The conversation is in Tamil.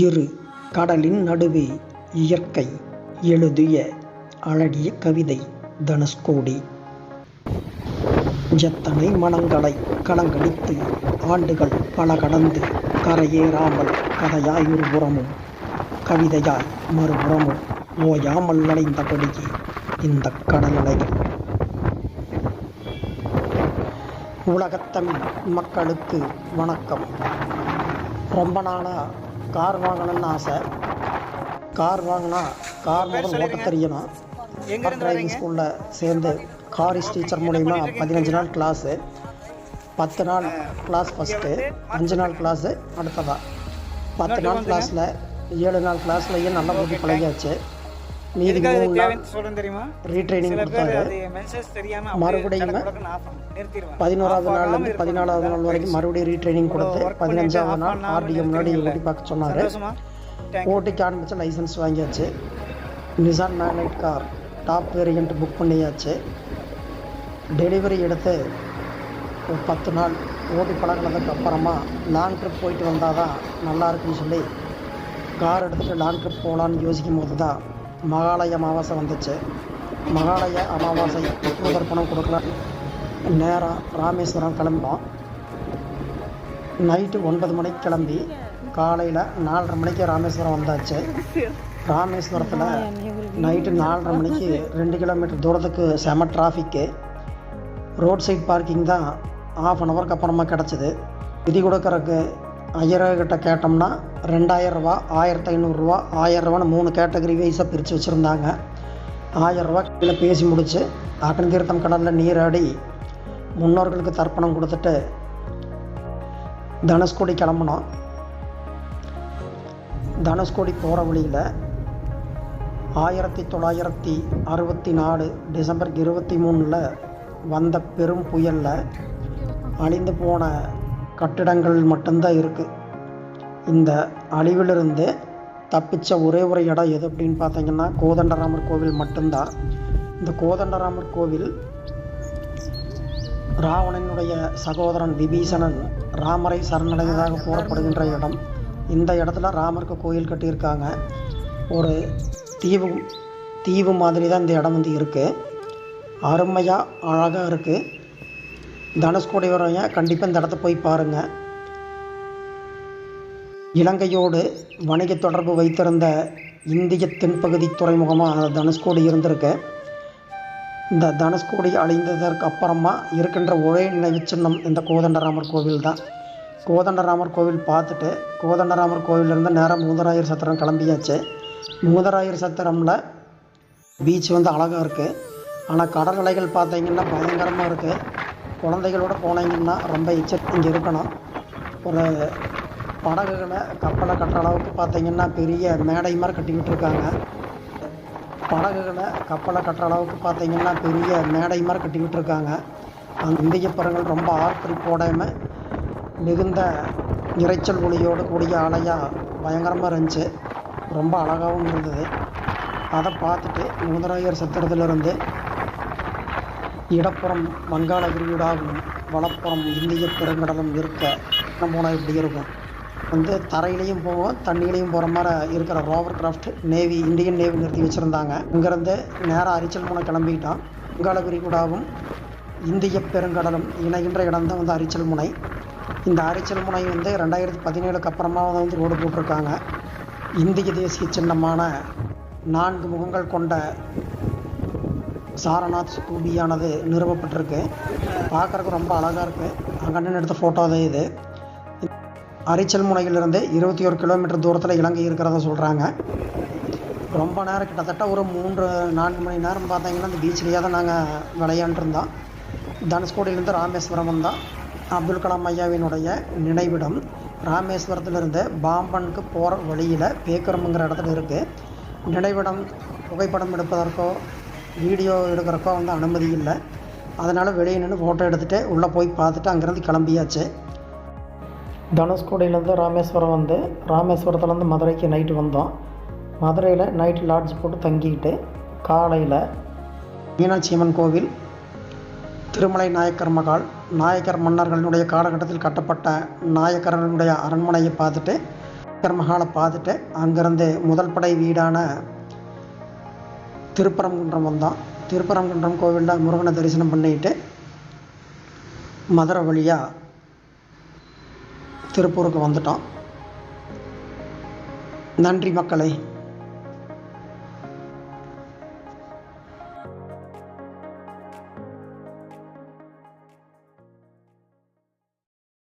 இரு கடலின் நடுவே இயற்கை எழுதிய அழகிய கவிதை தனுஷ்கோடி. எத்தனை மனங்களை கலங்கடித்து ஆண்டுகள் பல கடந்து கரையேறாமல் கதையாய் ஒருபுறமும் கவிதையாய் மறுபுறமும் ஓயாமல் அலைந்தபடியே இந்த கடல் அலைகள் உலகத்தமிழ் மக்களுக்கு வணக்கம். ரொம்ப நாளாக கார் வாங்கணும்னு ஆசை. கார் வாங்கினா கார் முதல் ஓட்ட தெரியணும். கார் டிரைவிங் ஸ்கூலில் சேர்ந்து காரிஸ் டீச்சர் மூலிமா பதினஞ்சு நாள் கிளாஸு பத்து நாள் கிளாஸ் ஃபஸ்ட்டு அஞ்சு நாள் கிளாஸு அடுத்ததா. பத்து நாள் கிளாஸில் ஏழு நாள் கிளாஸ்லையும் நல்லா ஓட்டி பழகியாச்சு. மீதி சொல்றேன் தெரியுமா? ரீட்ரைனிங் தெரியாம மறுபடியும் பதினோராவது நாள்லேருந்து பதினாலாவது நாள் வரைக்கும் மறுபடியும் ரீட்ரைனிங் கொடுத்து பதினஞ்சாவது நாள் ஆர்டிஎம் முன்னாடி ஓட்டி பார்க்க சொன்னார். ஓட்டிக்கு ஆரம்பிச்சு லைசன்ஸ் வாங்கியாச்சு. Nissan Magnite car top variant book பண்ணியாச்சு. டெலிவரி எடுத்து ஒரு பத்து நாள் ஓட்டி பழகினதுக்கு அப்புறமா லாங் ட்ரிப் போயிட்டு வந்தால் தான் நல்லா இருக்குன்னு சொல்லி கார் எடுத்துகிட்டு லாங் ட்ரிப் போகலான்னு யோசிக்கும் போது தான் மகாலய அமாவாசை வந்துச்சு. மகாலய அமாவாசை தர்ப்பணம் கொடுக்கலாம் நேராக ராமேஸ்வரம் கிளம்பினோம் நைட்டு ஒன்பது மணிக்கு கிளம்பி காலையில் நாலரை மணிக்கு ராமேஸ்வரம் வந்தாச்சு. ராமேஸ்வரத்தில் நைட்டு நாலரை மணிக்கு ரெண்டு கிலோமீட்டர் தூரத்துக்கு செம டிராஃபிக்கு ரோட் சைட் பார்க்கிங் தான் ஆஃப் அன் ஹவருக்கு அப்புறமா கிடச்சிது. விதி கொடுக்கறக்கு ஐயர்கிட்ட கேட்டோம்னா ரெண்டாயிரரூபா ஆயிரத்தி ஐநூறுரூவா ஆயிரரூவான்னு மூணு கேட்டகரி வைஸாக பிரித்து வச்சுருந்தாங்க. ஆயிரம் ரூபா கீழே பேசி முடித்து அக்கன் தீர்த்தம் கடலில் நீராடி முன்னோர்களுக்கு தர்ப்பணம் கொடுத்துட்டு தனுஷ்கோடி கிளம்புனோம். தனுஷ்கோடி போகிற வழியில் ஆயிரத்தி தொள்ளாயிரத்தி அறுபத்தி நாலு டிசம்பர் இருபத்தி மூணில் வந்த பெரும் புயலில் அழிந்து போன கட்டிடங்கள் மட்டும்தான் இருக்குது இந்த அழிவிலிருந்து தப்பிச்ச ஒரே ஒரு இடம் எது அப்படின்னு பார்த்தீங்கன்னா கோதண்டராமர் கோவில் மட்டும்தான். இந்த கோதண்டராமர் கோவில் ராவணனுடைய சகோதரன் விபீஷணன் ராமரை சரணடைந்ததாக கூறப்படுகின்ற இடம். இந்த இடத்துல ராமருக்கு கோயில் கட்டியிருக்காங்க. ஒரு தீவு தீவு மாதிரி தான் இந்த இடம் வந்து இருக்குது அருமையாக அழகாக இருக்குது தனுஷ்கோடி வரவங்க கண்டிப்பாக இந்த இடத்த போய் பாருங்கள் இலங்கையோடு வணிக தொடர்பு வைத்திருந்த இந்திய தென்பகுதி துறைமுகமாக அந்த தனுஷ்கோடி இருந்திருக்கு. இந்த தனுஷ்கோடி அழிந்ததற்கு அப்புறமா இருக்கின்ற ஒரே நினைவுச் சின்னம் இந்த கோதண்டராமர் கோவில் தான். கோதண்டராமர் கோவில் பார்த்துட்டு கோதண்டராமர் கோவிலிருந்து நேராக மூதராயர் சத்திரம் கிளம்பியாச்சு. மூதராயர் சத்திரமில் பீச் வந்து அழகாக இருக்குது ஆனால் கடல் அலைகள் பார்த்தீங்கன்னா பயங்கரமாக இருக்குது குழந்தைகளோட போனீங்கன்னா ரொம்ப எச்சரிக்கை இங்கே இருக்கணும். ஒரு படகுகளை கப்பலை கட்டுற அளவுக்கு பார்த்தீங்கன்னா பெரிய மேடை மாதிரி கட்டி விட்டுருக்காங்க படகுகளை கப்பலை கட்டுற அளவுக்கு பார்த்தீங்கன்னா பெரிய மேடை மாதிரி கட்டி விட்டுருக்காங்க அந்த இந்திய படங்கள் ரொம்ப ஆர்ப்பரி போடாமல் மிகுந்த இரைச்சல் ஒளியோடு கூடிய அலையாக பயங்கரமாக இருந்துச்சு. ரொம்ப அழகாகவும் இருந்தது. அதை பார்த்துட்டு முதலாயர் சத்திரத்துலேருந்து இடப்புறம் வங்காள விரிகுடாவும் வலப்புறம் இந்திய பெருங்கடலும் இருக்க நம்ம போனால் இப்படி இருக்கும். வந்து தரையிலையும் போவோம் தண்ணியிலையும் போகிற மாதிரி இருக்கிற hovercraft navy Indian navy நிறுத்தி வச்சுருந்தாங்க. இங்கேருந்து நேராக அரிச்சல் மூலம் கிளம்பிட்டோம் வங்காள விரிகுடாவும் இந்திய பெருங்கடலும் இணைகின்ற இடம் தான் வந்து அரிச்சல் முனை. இந்த அரிச்சல் முனை வந்து ரெண்டாயிரத்தி பதினேழுக்கு அப்புறமா வந்து ரோடு போட்டிருக்காங்க. இந்திய தேசிய சின்னமான நான்கு முகங்கள் கொண்ட சாரநாத் ஸ்தூபியானது நிறுவப்பட்டிருக்கு. பார்க்குறதுக்கு ரொம்ப அழகாக இருக்குது அங்கே எடுத்த ஃபோட்டோ தான் இது. அரிச்சல் முனையிலிருந்து இருபத்தி ஒரு கிலோமீட்டர் தூரத்தில் இலங்கை இருக்கிறத சொல்கிறாங்க ரொம்ப நேரம் கிட்டத்தட்ட ஒரு மூன்று நான்கு மணி நேரம் பார்த்தீங்கன்னா அந்த பீச்லேயே தான் நாங்கள் விளையாண்டுருந்தோம் தனுஷ்கோடியிலேருந்து ராமேஸ்வரம் வந்தோம். அப்துல் கலாம் ஐயாவினுடைய நினைவிடம் ராமேஸ்வரத்துலேருந்து பாம்பனுக்கு போகிற வழியில் பேக்கரம்ங்கிற இடத்துல இருக்குது நினைவிடம் புகைப்படம் எடுப்பதற்கோ வீடியோ எடுக்கிறப்போ வந்து அனுமதி இல்லை. அதனால் வெளியே நின்று ஃபோட்டோ எடுத்துகிட்டு உள்ளே போய் பார்த்துட்டு அங்கேருந்து கிளம்பியாச்சு. தனுஷ்கோடியிலேருந்து ராமேஸ்வரம் வந்து ராமேஸ்வரத்துலேருந்து மதுரைக்கு நைட்டு வந்தோம். மதுரையில் நைட்டு லாட்ஜ் போட்டு தங்கிக்கிட்டு காலையில் மீனாட்சி அம்மன் கோவில் திருமலை நாயக்கர் மகால் நாயக்கர் மன்னர்களினுடைய காலகட்டத்தில் கட்டப்பட்ட நாயக்கரனுடைய அரண்மனையை பார்த்துட்டு மகாலை பார்த்துட்டு அங்கேருந்து முதல் படை வீடான திருப்பரங்குன்றம் வந்தோம் திருப்பரங்குன்றம் கோவிலில் முருகனை தரிசனம் பண்ணிட்டு மதுரை வழியாக திருப்பூருக்கு வந்துட்டோம். நன்றி மக்களை.